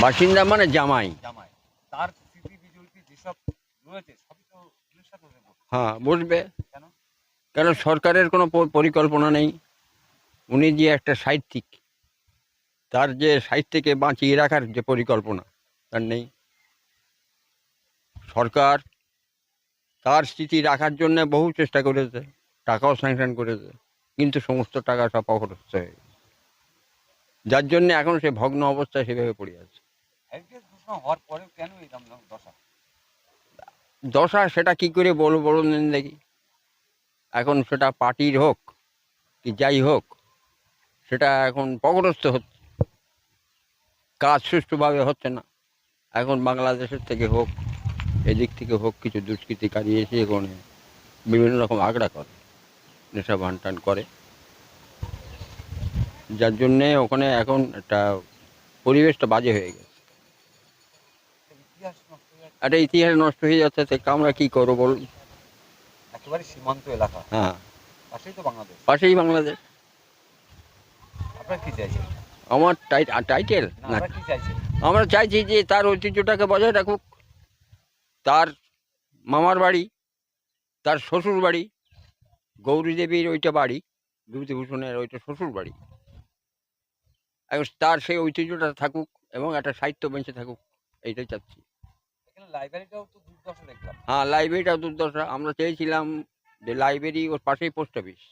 বাসিন্দা মানে জামাই। জামাই। তার স্মৃতি বিজড়িত যেসব রয়েছে সবই তো উনিশ সাথে বসে বসে। হ্যাঁ বসবে কেন? কেন সরকারের কোনো প- পরিকল্পনা নেই? উনি যে একটা সাহিত্যিক তার যে সাহিত্যকে বাঁচিয়ে রাখার যে পরিকল্পনা তার নেই। সরকার তার স্মৃতি রাখার জন্য বহু চেষ্টা করেছে টাকাও স্যাংশন করেছে কিন্তু সমস্ত টাকা সব অপরস্ত হয়ে গেছে। যার জন্য এখন সে ভগ্ন অবস্থায় সেভাবে পড়ে আছে। হওয়ার পরেও কেন এই দাম দাম দশা? দশা সেটা কি করে বলব বলুন দিন দেখি। এখন সেটা পার্টির হোক কি যাই হোক সেটা এখন পকরস্থ হচ্ছে। কাজ সুষ্ঠুভাবে হচ্ছে না। এখন বাংলাদেশের থেকে হোক এদিক থেকে হোক কিছু দুষ্কৃতিকারী এসে এখানে বিভিন্ন রকম আগড়া করে নেশা ভান টান করে। যার জন্যে ওখানে এখন একটা পরিবেশটা বাজে হয়ে গেছে। একটা ইতিহাস নষ্ট হয়ে যাচ্ছে তো আমরা কী করব বল একেবারে সীমান্ত এলাকা। হ্যাঁ। পাশেই তো বাংলাদেশ। পাশেই বাংলাদেশ। আপনারা কি চাইছেন? আমার টাইট টাইটেল? না, আমরা চাইছি? যে তার ঐতিহ্যটাকে বজায় রাখুক। তার মামার বাড়ি তার শ্বশুর বাড়ি গৌরী দেবীর ওইটা বাড়ি বিভূতিভূষণের ওইটা শ্বশুর বাড়ি তার সেই ঐতিহ্যটা থাকুক এবং একটা সাহিত্য বেঁচে থাকুক এইটাই চাচ্ছি। এখানে লাইব্রেরিটাও দুর্দশা হ্যাঁ আমরা চেয়েছিলাম যে লাইব্রেরি ওর পাশেই পোস্ট অফিস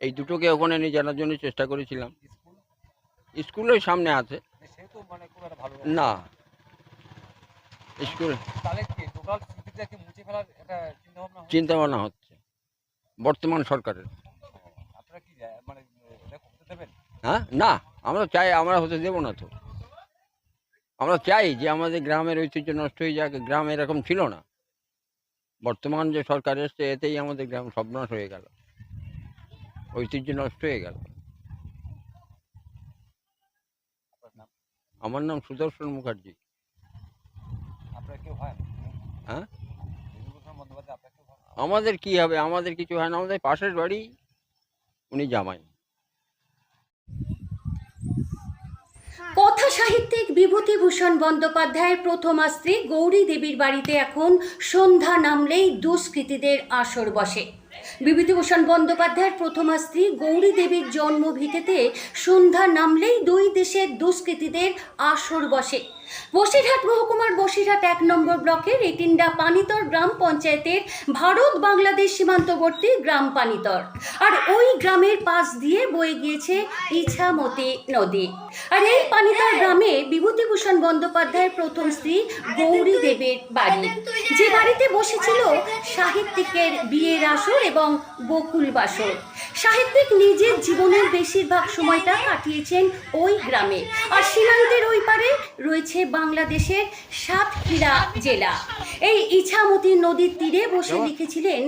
এই দুটোকে ওখানে নিয়ে জানার জন্য চেষ্টা করেছিলাম। স্কুল? স্কুলের সামনে আছে। মানে না। স্কুল? চিন্তা ভাবনা হচ্ছে। বর্তমান সরকারের আপনারা কি যায় মানে এটা করতে দেবেন হ্যাঁ? না আমরা চাই আমরা হতে দেবো না তো। আমরা চাই যে আমাদের গ্রামের ঐতিহ্য নষ্ট হয়ে যাক গ্রাম এরকম ছিল না। বর্তমান যে সরকার এসছে এতেই আমাদের গ্রাম সর্বনাশ হয়ে গেল। ঐতিহ্য নষ্ট হয়ে গেল। আমার নাম সুদর্শন মুখার্জি। হয় আমাদের কি হবে? আমাদের কিছু হয় না আমাদের পাশের বাড়ি উনি জামাই। কথা সাহিত্যিক বিভূতিভূষণ বন্দ্যোপাধ্যায়ের প্রথমা স্ত্রী গৌরী দেবীর বাড়িতে এখন সন্ধ্যা নামলেই দুষ্কৃতীদের আসর বসে। বিভূতিভূষণ বন্দ্যোপাধ্যায়ের প্রথমা স্ত্রী গৌরী দেবীর জন্মভিটেতে সন্ধ্যা নামলেই দুই দেশের দুষ্কৃতীদের আসর বসে। বসিরহাট মহকুমার বসিরহাট এক নম্বর ব্লকের এটিন্ডা পানিতর গ্রাম পঞ্চায়েতের ভারত বাংলাদেশ সীমান্তবর্তী গ্রাম পানিতর। আর ওই গ্রামের পাশ দিয়ে বয়ে গিয়েছে ইছামতি নদী। আর এই পানিতর গ্রামে বিভূতিভূষণ বন্দ্যোপাধ্যায়ের প্রথম স্ত্রী গৌরী দেবের বাড়ি। যে বাড়িতে বসেছিল সাহিত্যিকের বিয়ের আসর এবং বকুল বাসর। সাহিত্যিক নিজের জীবনের বেশিরভাগ সময়টা কাটিয়েছেন ওই গ্রামে। আর সীমান্তের ওই পারে রয়েছে বাংলাদেশের সাতক্ষীরা জেলা। এই ইছামতি নদীর তীরে বসে লিখেছিলেন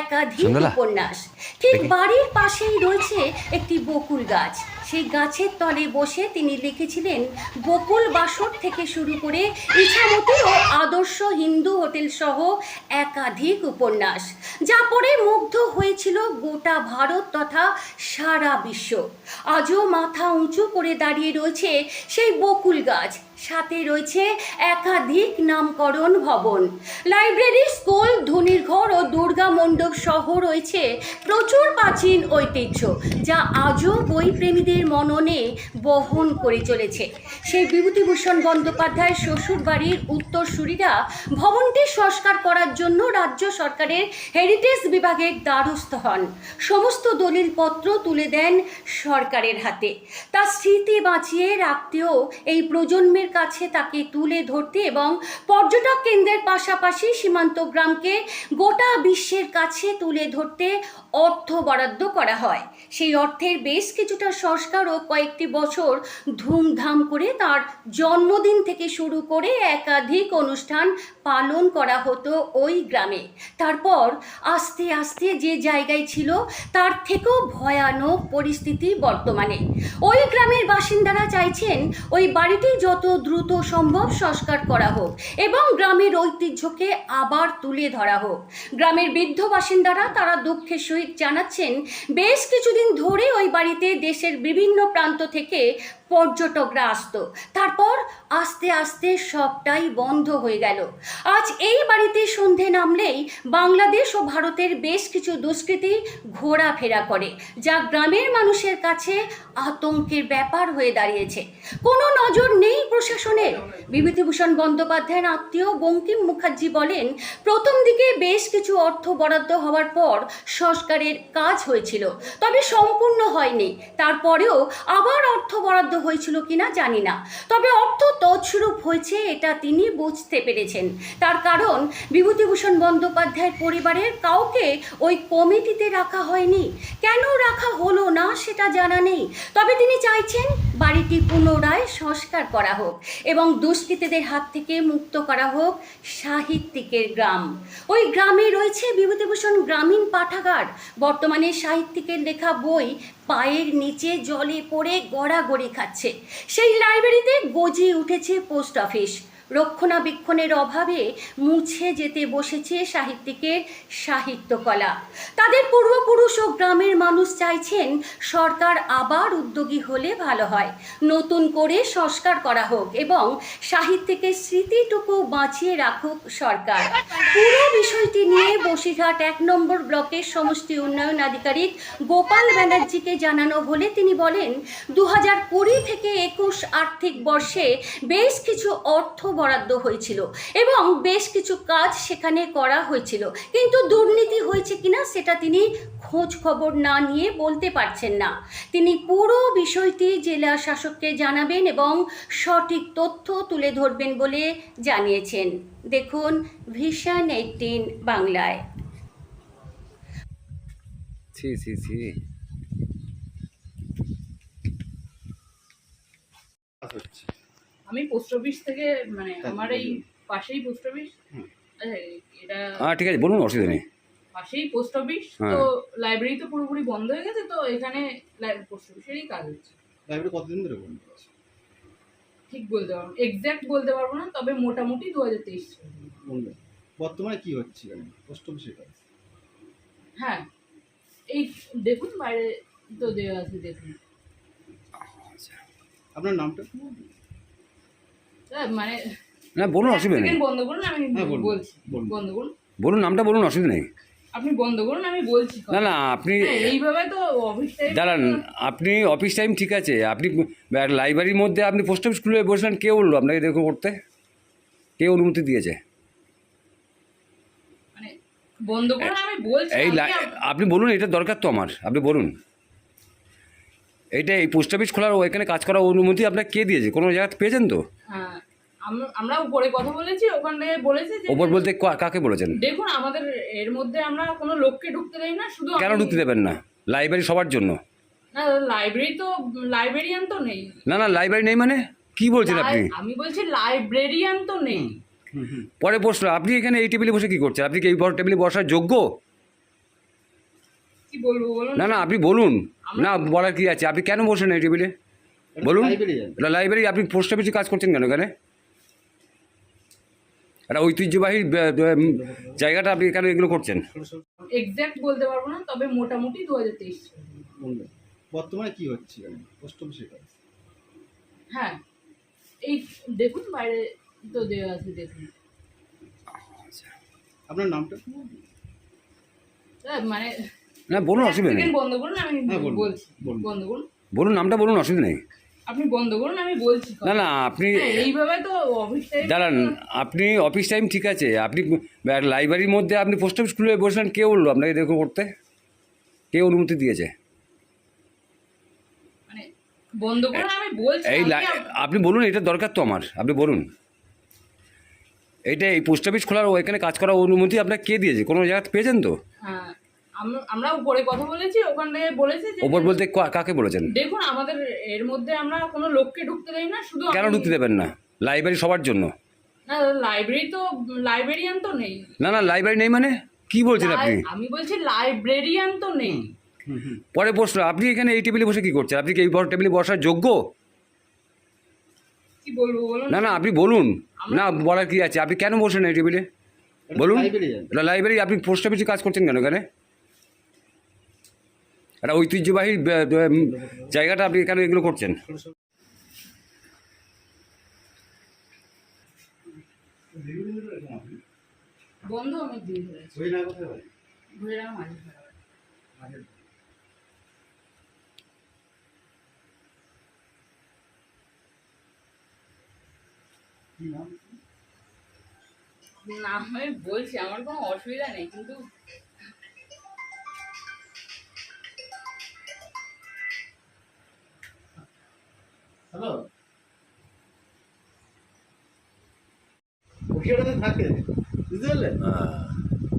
একাধিক উপন্যাস। ঠিক বাড়ির পাশেই রয়েছে একটি বকুল গাছ। সেই গাছের তলে বসে তিনি লিখেছিলেন বকুল বাসর থেকে শুরু করে ইছামতি ও আদর্শ হিন্দু হোটেল সহ একাধিক উপন্যাস যা পড়ে মুগ্ধ হয়েছিল গোটা ভারত তথা সারা বিশ্ব। আজও মাথা উঁচু করে দাঁড়িয়ে রয়েছে সেই বকুল গাছ। সাথে রয়েছে একাধিক নামকরণ ভবন। লাইব্রেরি, স্কুল ধনির ঘর ও দুর্গা মণ্ডপ সহ রয়েছে প্রচুর প্রাচীন ঐতিহ্য, যা আজও বইপ্রেমীদের মননে বহন করে চলেছে। সেই বিভূতিভূষণ বন্দ্যোপাধ্যায়ের শ্বশুর বাড়ির উত্তরসূরিরা ভবনটি সংস্কার করার জন্য রাজ্য সরকারের হেরিটেজ বিভাগের দ্বারস্থ হন। সমস্ত দলিলপত্র তুলে দেন সরকারের হাতে। তার স্মৃতি বাঁচিয়ে রাখতেও এই প্রজন্মের কাছে তাকে তুলে ধরতে এবং পর্যটক কেন্দ্রের পাশাপাশি সীমান্ত গ্রামকে গোটা বিশ্বের কাছে তুলে ধরতে অর্থ বরাদ্দ করা হয়। সেই অর্থের বেশ কিছুটা সংস্কার ও কয়েকটি বছর ধুমধাম করে তার জন্মদিন থেকে শুরু করে একাধিক অনুষ্ঠান পালন করা হতো ওই গ্রামে। তারপর আস্তে আস্তে যে জায়গায় ছিল, তার থেকেও ভয়ানক পরিস্থিতি বর্তমানে। ওই গ্রামের বাসিন্দারা চাইছেন ওই বাড়িটি যত দ্রুত সম্ভব সংস্কার করা হোক এবং গ্রামের ঐতিহ্যকে আবার তুলে ধরা হোক। গ্রামের বৃদ্ধ বাসিন্দারা তারা দুঃখের সহিত জানাচ্ছেন, বেশ কিছুদিন ধরে ওই বাড়িতে দেশের বিভিন্ন প্রান্ত থেকে পর্যটকরা আসতো। তারপর আস্তে আস্তে সবটাই বন্ধ হয়ে গেল। আজ এই বাড়িতে সন্ধে নামলেই বাংলাদেশ ও ভারতের বেশ কিছু দুষ্কৃতী ঘোরাফেরা করে, যা গ্রামের মানুষের কাছে আতঙ্কের ব্যাপার হয়ে দাঁড়িয়েছে। কোনো নজর নেই প্রশাসনের। বিভূতিভূষণ বন্দ্যোপাধ্যায়ের আত্মীয় বঙ্কিম মুখার্জি বলেন, প্রথম দিকে বেশ কিছু অর্থ বরাদ্দ হওয়ার পর সংস্কারের কাজ হয়েছিল, তবে সম্পূর্ণ হয়নি। তারপরেও আবার অর্থ বরাদ্দ হয়েছিল কিনা জানি না। তবে অর্থ তছরূপ হয়েছে এটা তিনি বুঝতে পেরেছেন। তার কারণ, বিভূতিভূষণ বন্দ্যোপাধ্যায়ের পরিবারের কাউকে ওই কমিটিতে রাখা হয়নি। কেন রাখা হলো না সেটা জানা নেই। তবে তিনি চাইছেন বাড়িটি পুনরায় সংস্কার করা হোক এবং দুষ্কৃতীদের হাত থেকে মুক্ত করা হোক সাহিত্যিকের গ্রাম। ওই গ্রামে রয়েছে বিভূতিভূষণ গ্রামীণ পাঠাগার। বর্তমানে সাহিত্যিকের লেখা বই পায়ের নিচে জলে পড়ে গড়াগড়ি খাচ্ছে। সেই লাইব্রেরিতে গজিয়ে উঠেছে পোস্ট অফিস রক্ষণাবেক্ষণের অভাবে মুছে যেতে বসেছে সাহিত্যিকের সাহিত্যকলা। তাদের পূর্বপুরুষ ও গ্রামের মানুষ চাইছেন সরকার আবার উদ্যোগী হলে ভালো হয়। নতুন করে সংস্কার করা হোক এবং সাহিত্যিকের স্মৃতিটুকু বাঁচিয়ে রাখুক সরকার। পুরো বিষয়টি নিয়ে বসিরহাট এক নম্বর ব্লকের সমষ্টি উন্নয়ন আধিকারিক গোপাল ব্যানার্জিকে জানানো হলে তিনি বলেন দু হাজার কুড়ি থেকে একুশ আর্থিক বর্ষে বেশ কিছু অর্থ বরাদ্দ হয়েছিল এবং বেশ কিছু কাজ সেখানে করা হয়েছিল। কিন্তু দুর্নীতি হয়েছে কিনা সেটা তিনি খোঁজ খবর না নিয়ে বলতে পারছেন না। তিনি পুরো বিষয়টি জেলা শাসককে জানাবেন এবং সঠিক তথ্য তুলে ধরবেন বলে জানিয়েছেন। দেখুন ভিশন এইটিন বাংলায়। ছি ছি ছি। হচ্ছে। আমি পোস্ট অফিস থেকে মানে হ্যাঁ, আমার এই পাশেই পোস্ট অফিস এটা হ্যাঁ ঠিক আছে বলুন অসুবিধা নেই। পাশেই পোস্ট অফিস হ্যাঁ। তো লাইব্রেরি তো পুরোপুরি বন্ধ হয়ে গেছে তো এখানে পোস্ট অফিসেরই কাজ হচ্ছে। লাইব্রেরি কতদিন ধরে বন্ধ আছে? ঠিক বলতে পারব এক্স্যাক্ট বলতে পারব না তবে মোটামুটি দু হাজার তেইশ বন্ধ। বর্তমানে কি হচ্ছে পোস্ট অফিসের কাজ? হ্যাঁ এই দেখুন বাইরে তো দেওয়া আছে দেখুন। আপনার নামটা হ্যাঁ, মানে না বলুন অসুবিধা নেই। বন্ধ করুন আমি হ্যাঁ, বলুন, বলছি। বলুন। বন্ধ করুন। বলুন নামটা বলুন অসুবিধা নেই। আপনি বন্ধ করুন আমি বলছি না না আপনি হ্যাঁ, এইভাবে তো অফিসটাই দাঁড়ান আপনি অফিস টাইম ঠিক আছে। আপনি লাইব্রেরির মধ্যে আপনি পোস্ট অফিস খুলে বসলেন কে বলল আপনাকে দেখো করতে? কে অনুমতি দিয়েছে? মানে বন্ধ করুন আমি বলছি এই আপনি বলুন এটা দরকার তো আমার আপনি বলুন। এইটা এই পোস্ট অফিস খোলার ওইখানে কাজ করার অনুমতি আপনাকে কে দিয়েছে? কোনো জায়গাতে পেয়েছেন তো? হ্যাঁ আমরা উপরে কথা বলেছি ওখান বলেছে যে ওপর বলতে কাকে বলেছেন? দেখুন আমাদের এর মধ্যে আমরা কোনো লোককে ঢুকতে দেই না শুধু কেন ঢুকতে দেবেন না? লাইব্রেরি সবার জন্য। না লাইব্রেরি তো লাইব্রেরিয়ান তো নেই। না না লাইব্রেরি নেই মানে? কি বলছেন আপনি? আমি বলছি লাইব্রেরিয়ান তো নেই। পরে প্রশ্ন আপনি এখানে এই টেবিলে বসে কি করছেন? আপনি কি এই টেবিলে বসার যোগ্য? কি বলব বলুন? না না আপনি বলুন। না বলার কি আছে? আপনি কেন বসেন এই টেবিলে বলুন। লাইব্রেরি আপনি পোস্ট অফিসে কাজ করছেন কেন এখানে? একটা ঐতিহ্যবাহী জায়গাটা আপনি কেন এগুলো করছেন? এক্স্যাক্ট বলতে পারব না তবে মোটামুটি দু হাজার তেইশ বর্তমানে কি হচ্ছে পোস্ট অফিসের কাজ হ্যাঁ। এই দেখুন বাইরে তো দেওয়া আছে দেখুন। আপনার নামটা? হ্যাঁ, মানে না বলুন অসুবিধা নেই। বন্ধ করুন আমি হ্যাঁ, বলুন, বলছি। বলুন। বন্ধ করুন বলুন নামটা বলুন অসুবিধা নেই। আপনি বন্ধ করুন আমি বলছি না না আপনি হ্যাঁ, এইভাবে তো অফিসটাই দাঁড়ান আপনি অফিস টাইম ঠিক আছে। আপনি লাইব্রেরির মধ্যে আপনি পোস্ট অফিস খুলে বসলেন কে বলল আপনাকে দেখো করতে? কে অনুমতি দিয়েছে? মানে বন্ধ করুন আমি বলছি এই আপনি বলুন এটা দরকার তো আমার আপনি বলুন। এইটা এই পোস্ট অফিস খোলার ওইখানে কাজ করার অনুমতি আপনাকে কে দিয়েছে? কোনো জায়গাতে পেয়েছেন তো? হ্যাঁ আমরা উপরে কথা বলেছি ওখান থেকে বলেছে যে ওপর বলতে কা- কাকে বলেছেন? দেখুন আমাদের এর মধ্যে আমরা কোনো লোককে ঢুকতে দেই না শুধু কেন ঢুকতে দেবেন না? লাইব্রেরি সবার জন্য। না লাইব্রেরি তো লাইব্রেরিয়ান তো নেই। না না লাইব্রেরি নেই মানে? কি বলছেন আপনি? আমি বলছি লাইব্রেরিয়ান তো নেই। পরে প্রশ্ন আপনি এখানে এই টেবিলে বসে কি করছেন? আপনি কি এই টেবিলে বসার যোগ্য? কি বলব বলুন? না না আপনি বলুন। না বলার কি আছে? আপনি কেন বসেন এই টেবিলে? বলুন। লাইব্রেরি আপনি পোস্ট অফিসে কাজ করছেন কেন এখানে? একটা ঐতিহ্যবাহী জায়গাটা আপনি কেন এগুলো করছেন? না আমি বলছি আমার কোনো অসুবিধা নেই কিন্তু হ্যালো? বসিয়াটাতে থাকে বুঝতে পারলেন?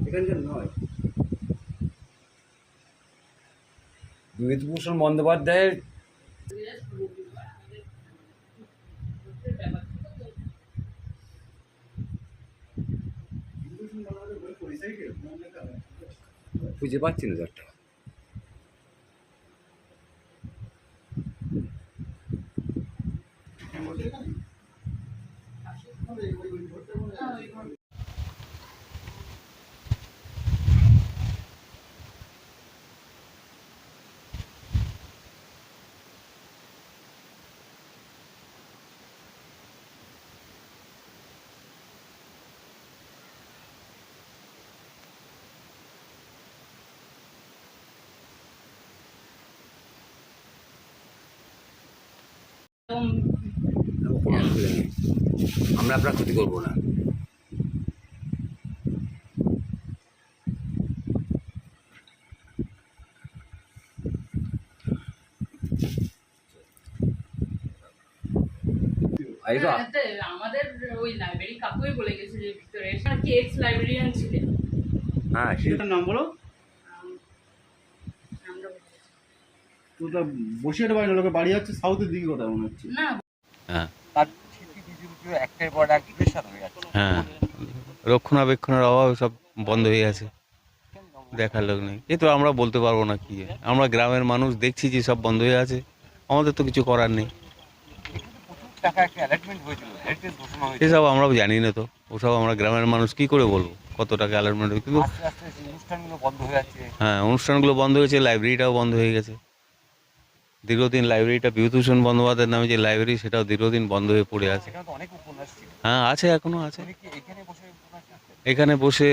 এখানকার নয়। বিভূতিভূষণ বন্দ্যোপাধ্যায়ের হয়? খুঁজে পাচ্ছি না চারটা একদম কোনো অসুবিধা নেই। আমরা আপনার ক্ষতি করব না। হ্যাঁ, আমাদের ওই লাইব্রেরি কাকুই বলে গেছে যে ভিতরে। আর কি এক্স লাইব্রেরিয়ান ছিলেন? হ্যাঁ সে সেটার নাম বলো আম- আমরা বলছি। তো বসিয়াটা বাড়ি হচ্ছে সাউথের দিকে কথা মনে হচ্ছে। না। হ্যাঁ। তার একটার পর এক প্রেশার হয়ে যাচ্ছে। হ্যাঁ। রক্ষণাবেক্ষণের অভাব সব বন্ধ হয়ে গেছে। দেখার লোক নেই। এ তো আমরা বলতে পারব না কি। আমরা গ্রামের মানুষ দেখছি যে সব বন্ধ হয়ে আছে আমাদের তো কিছু করার নেই। এসব আমরা জানি না তো। ওসব আমরা গ্রামের মানুষ কি করে বলব? কত টাকা অ্যালার্টমেন্ট কিন্তু আস্তে আস্তে সেই অনুষ্ঠানগুলো বন্ধ হয়ে যাচ্ছে। হ্যাঁ অনুষ্ঠানগুলো বন্ধ হয়েছে লাইব্রেরিটাও বন্ধ হয়ে গেছে। দীর্ঘদিন লাইব্রেরিটা বিভূতিভূষণ বন্দ্যোপাধ্যায়ের নামে যে লাইব্রেরি সেটাও দীর্ঘদিন বন্ধ হয়ে পড়ে আছে। হ্যাঁ আছে এখনও আছে। এখানে বসে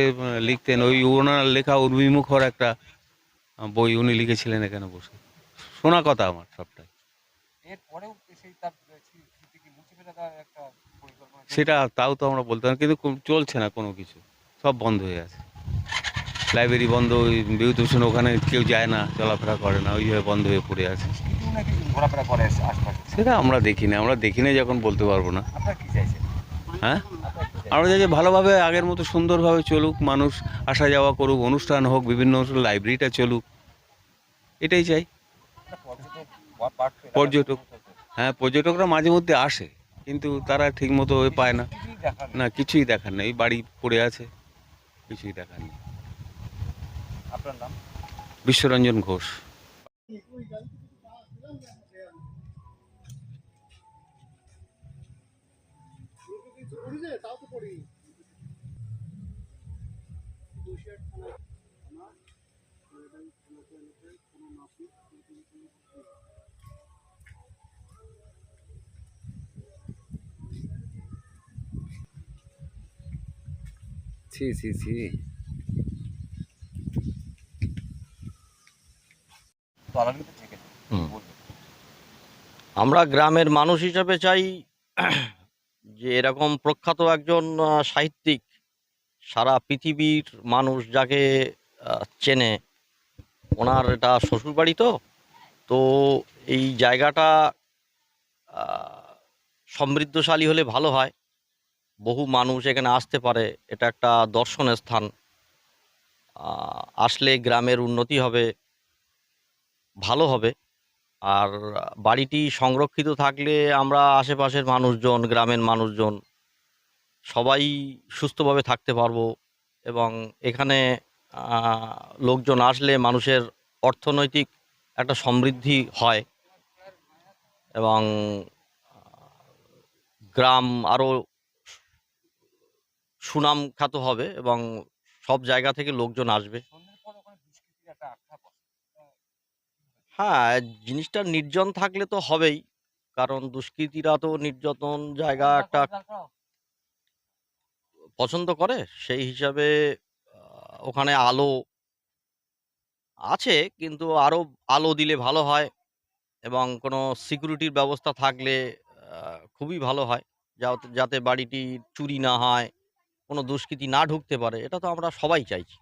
লিখতেন? ওই ওনার লেখা উর্মিমুখর একটা বই উনি লিখেছিলেন এখানে বসে। শোনা কথা আমার সবটাই? সেটা তাও তো আমরা বলতাম কিন্তু চলছে না কোনো কিছু। সব বন্ধ হয়ে আছে। লাইব্রেরি বন্ধ ওই বিভূতিভূষণ ওখানে কেউ যায় না চলাফেরা করে না ওইভাবে বন্ধ হয়ে পড়ে আছে। ঘোরাফেরা করে আশপাশে? সেটা আমরা দেখি না আমরা দেখি না যখন বলতে পারব না। হ্যাঁ? আমরা চাই যে ভালোভাবে আগের মতো সুন্দরভাবে চলুক মানুষ আসা যাওয়া করুক অনুষ্ঠান হোক বিভিন্ন লাইব্রেরিটা চলুক। এটাই চাই। পর্যটক। হ্যাঁ পর্যটকরা মাঝে মধ্যে আসে কিন্তু তারা ঠিক মতো পায় না। না কিছুই দেখার নেই বাড়ি পড়ে আছে কিছুই দেখার নেই। আপনার নাম? বিশ্বরঞ্জন ঘোষ। ছি ছি থেকে আমরা গ্রামের মানুষ হিসাবে চাই যে এরকম প্রখ্যাত একজন সাহিত্যিক সারা পৃথিবীর মানুষ যাকে চেনে। ওনার এটা শ্বশুরবাড়ি তো তো এই জায়গাটা সমৃদ্ধশালী হলে ভালো হয়। বহু মানুষ এখানে আসতে পারে এটা একটা দর্শনের স্থান। আসলে গ্রামের উন্নতি হবে। ভালো হবে। আর বাড়িটি সংরক্ষিত থাকলে আমরা আশেপাশের মানুষজন, গ্রামের মানুষজন সবাই সুস্থভাবে থাকতে পারব এবং এখানে লোকজন আসলে মানুষের অর্থনৈতিক একটা সমৃদ্ধি হয় এবং, গ্রাম আরও সুনাম খ্যাত হবে এবং সব জায়গা থেকে লোকজন আসবে সন্ধ্যের পর ওখানে দুষ্কৃতির একটা আখ্যা বসে হ্যাঁ জিনিসটা নির্জন থাকলে তো হবেই। কারণ দুষ্কৃতীরা তো নির্যাতন জায়গা একটা পছন্দ করে সেই হিসাবে ওখানে আলো আছে কিন্তু আরও আলো দিলে ভালো হয় এবং কোনো সিকিউরিটির ব্যবস্থা থাকলে খুবই ভালো হয়। যাতে যাতে বাড়িটি চুরি না হয় কোনো দুষ্কৃতী না ঢুকতে পারে এটা তো আমরা সবাই চাইছি।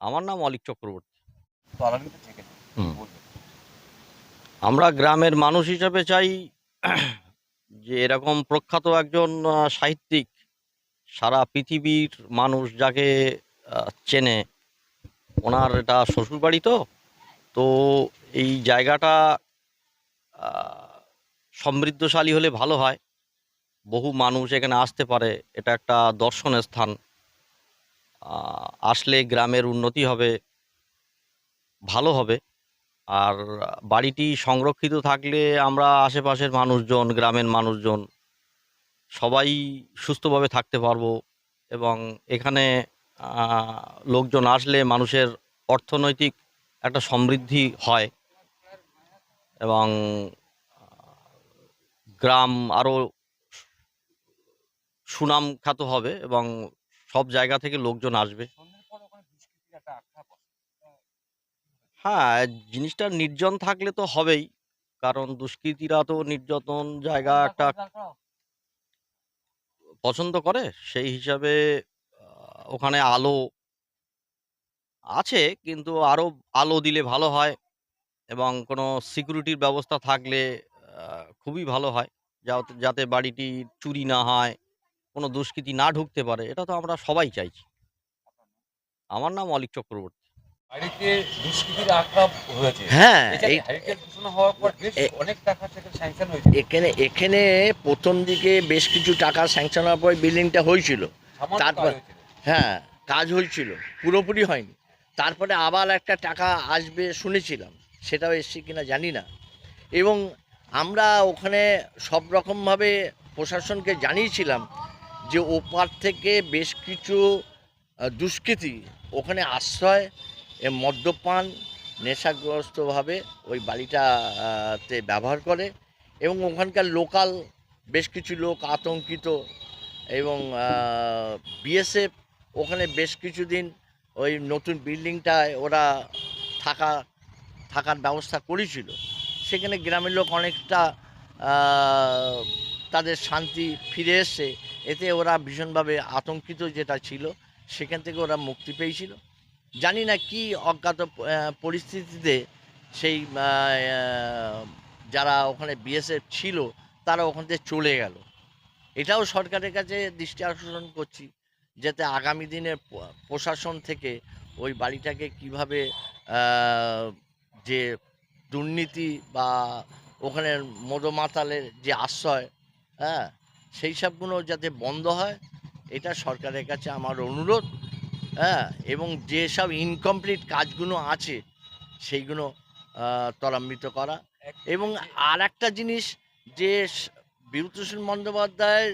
আমার নাম অলিক চক্রবর্তী। আমরা গ্রামের মানুষ হিসাবে চাই যে এরকম প্রখ্যাত একজন সাহিত্যিক সারা পৃথিবীর মানুষ যাকে চেনে। ওনার এটা শ্বশুরবাড়ি তো তো এই জায়গাটা সমৃদ্ধশালী হলে ভালো হয়। বহু মানুষ এখানে আসতে পারে, এটা একটা দর্শনের স্থান। আসলে গ্রামের উন্নতি হবে, ভালো হবে। আর বাড়িটি সংরক্ষিত থাকলে আমরা আশেপাশের মানুষজন, গ্রামের মানুষজন সবাই সুস্থভাবে থাকতে পারব এবং এখানে লোকজন আসলে মানুষের অর্থনৈতিক একটা সমৃদ্ধি হয় এবং গ্রাম আরও সুনাম খ্যাত হবে এবং সব জায়গা থেকে লোকজন আসবে সন্ধ্যের পর ওখানে দুষ্কৃতির একটা আখ্যা বসে হ্যাঁ জিনিসটা নির্জন থাকলে তো হবেই। কারণ দুষ্কৃতীরা তো নির্যাতন জায়গা একটা পছন্দ করে। সেই হিসাবে ওখানে আলো আছে কিন্তু আরও আলো দিলে ভালো হয় এবং কোনো সিকিউরিটির ব্যবস্থা থাকলে খুবই ভালো হয়। যাতে যাতে বাড়িটি চুরি না হয় কোনো দুষ্কৃতী না ঢুকতে পারে এটা তো আমরা সবাই চাইছি। আমার নাম অলিক চক্রবর্তী। বাড়িতে দুষ্কৃতির আখ্যা হয়েছে। হ্যাঁ এখানে এই হেরিটেজ ঘোষণা হওয়ার পর বেশ অনেক টাকা স্যাংশন হয়েছে এখানে এখানে প্রথম দিকে বেশ কিছু টাকা স্যাংশন হওয়ার পর বিল্ডিংটা হয়েছিল। তারপর- হ্যাঁ কাজ হয়েছিল। পুরোপুরি হয়নি। তারপরে আবার একটা টাকা আসবে শুনেছিলাম। সেটাও এসছে কিনা জানি না। এবং আমরা ওখানে সব রকমভাবে প্রশাসনকে জানিয়েছিলাম যে ওপার থেকে বেশ কিছু দুষ্কৃতী ওখানে আশ্রয় এ মদ্যপান নেশাগ্রস্তভাবে ওই বাড়িটাতে ব্যবহার করে এবং ওখানকার লোকাল বেশ কিছু লোক আতঙ্কিত এবং বিএসএফ ওখানে বেশ কিছুদিন ওই নতুন বিল্ডিংটায় ওরা থাকা, থাকার ব্যবস্থা করেছিল। সেখানে গ্রামের লোক অনেকটা তাদের শান্তি ফিরে এসছে। এতে ওরা ভীষণভাবে আতঙ্কিত যেটা ছিল, সেখান থেকে ওরা মুক্তি পেয়েছিল। জানি না কি অজ্ঞাত পরিস্থিতিতে সেই যারা ওখানে বিএসএফ ছিল, তারা ওখান থেকে চলে গেল। এটাও সরকারের কাছে দৃষ্টি আকর্ষণ করছি, যাতে আগামী দিনে প্রশাসন থেকে ওই বাড়িটাকে কীভাবে যে দুর্নীতি বা ওখানে মদমাতালের যে আশ্রয় হ্যাঁ সেই সবগুলো যাতে বন্ধ হয়, এটা সরকারের কাছে আমার অনুরোধ। হ্যাঁ এবং যেসব ইনকমপ্লিট কাজগুলো আছে সেইগুলো ত্বরান্বিত করা। এবং আর একটা জিনিস যে বিভূতিভূষণ বন্দ্যোপাধ্যায়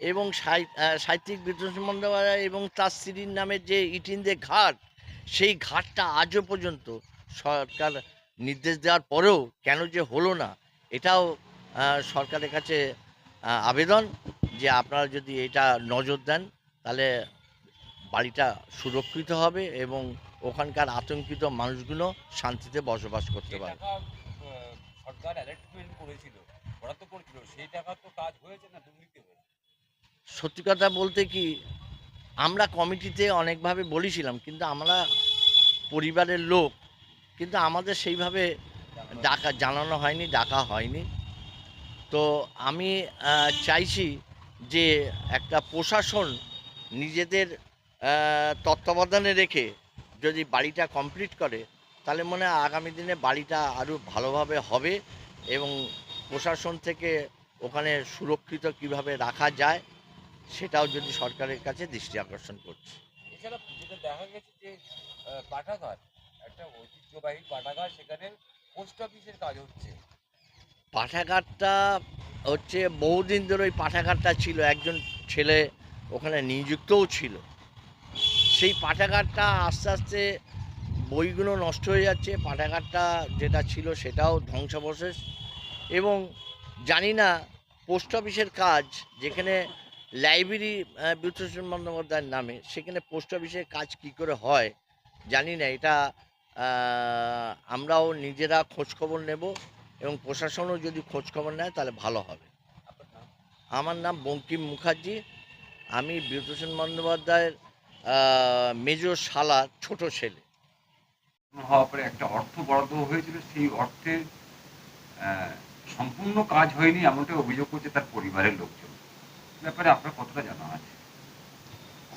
এবং সাহি- সাহিত্যিক বিভূতিভূষণ বন্দ্যোপাধ্যায় এবং তার স্ত্রীর নামে যে ইটিনদের ঘাট সেই ঘাটটা আজও পর্যন্ত সরকার নির্দেশ দেওয়ার পরেও কেন যে হলো না এটাও সরকারের কাছে আবেদন যে আপনারা যদি এটা নজর দেন তাহলে বাড়িটা সুরক্ষিত হবে এবং ওখানকার আতঙ্কিত মানুষগুলো শান্তিতে বসবাস করতে পারে সরকার অ্যালার্টমেন্ট করেছিল বরাদ্দ করেছিল সেই টাকা তো কাজ হয়েছে না দুর্নীতি হয়েছে? সত্যি কথা বলতে কি আমরা কমিটিতে অনেকভাবে বলেছিলাম কিন্তু আমরা পরিবারের লোক কিন্তু আমাদের সেইভাবে ডাকা জানানো হয়নি ডাকা হয়নি। তো আমি চাইছি যে একটা প্রশাসন নিজেদের তত্ত্বাবধানে রেখে যদি বাড়িটা কমপ্লিট করে তাহলে মনে হয় আগামী দিনে বাড়িটা আরও ভালোভাবে হবে এবং প্রশাসন থেকে ওখানে সুরক্ষিত কীভাবে রাখা যায় সেটাও যদি সরকারের কাছে দৃষ্টি আকর্ষণ করছে। এছাড়া যেটা দেখা গেছে যে পাঠাগার একটা ঐতিহ্যবাহী পাঠাগার সেখানে পোস্ট অফিসের কাজ হচ্ছে। পাঠাগারটা হচ্ছে বহুদিন ধরে ওই পাঠাগারটা ছিল একজন ছেলে ওখানে নিযুক্তও ছিল। সেই পাঠাগারটা আস্তে আস্তে বইগুলো নষ্ট হয়ে যাচ্ছে। পাঠাগারটা যেটা ছিল সেটাও ধ্বংসাবশেষ। এবং জানি না পোস্ট অফিসের কাজ যেখানে লাইব্রেরি বিভূতিভূষণ বন্দ্যোপাধ্যায়ের নামে সেখানে পোস্ট অফিসের কাজ কি করে হয় জানি না। এটা আমরাও নিজেরা খোঁজখবর নেব এবং প্রশাসনও যদি খোঁজখবর নেয় তাহলে ভালো হবে। আমার নাম বঙ্কিম মুখার্জি। আমি বিভূতিভূষণ বন্দ্যোপাধ্যায়ের আহ, মেজ শালা ছোট ছেলে। হওয়ার পরে একটা অর্থ বরাদ্দ হয়েছিল সেই অর্থের আহ, সম্পূর্ণ কাজ হয়নি এমনটা অভিযোগ করছে তার পরিবারের লোকজন। ব্যাপারে আপনার কতটা জানা আছে?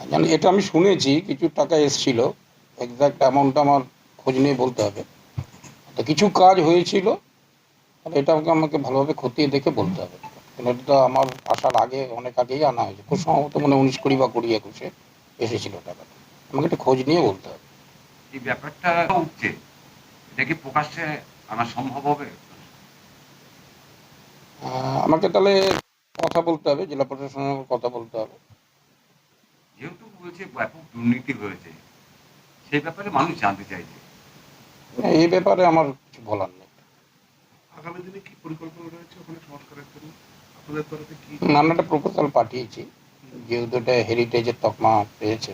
জানি এটা আমি শুনেছি কিছু টাকা এসছিল এক্সাক্ট অ্যামাউন্টটা আমার খোঁজ নিয়ে বলতে হবে। তো কিছু কাজ হয়েছিল তাহলে এটা আমাকে আমাকে ভালোভাবে খতিয়ে দেখে বলতে হবে। এটা তো আমার আসার আগে অনেক আগেই আনা হয়েছে। খুব সম্ভবত মানে উনিশ কুড়ি বা কুড়ি একুশে। এসেছিল টাকাটা। আমাকে একটু খোঁজ নিয়ে বলতে হবে। এই ব্যাপারটা উঠছে এটা কি প্রকাশ্যে আনা সম্ভব হবে? আহ, আমাকে তাহলে কথা বলতে হবে জেলা প্রশাসনের সঙ্গে কথা বলতে হবে। যেহেতু বলছে ব্যাপক দুর্নীতি হয়েছে সেই ব্যাপারে মানুষ জানতে চাইছে। এই ব্যাপারে আমার কিছু বলার নেই। আগামী দিনে কি পরিকল্পনা রয়েছে ওখানে সংস্কারের জন্য? আপনাদের তরফে কি আমরা একটা প্রপোজাল পাঠিয়েছি। যেহেতু এটা হেরিটেজের তকমা পেয়েছে।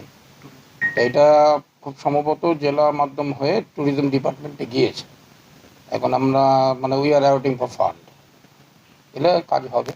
এটা খুব সম্ভবত জেলা মাধ্যম হয়ে ট্যুরিজম ডিপার্টমেন্টে গিয়েছে। এখন আমরা মানে we are outing for fund এলে কাজ হবে।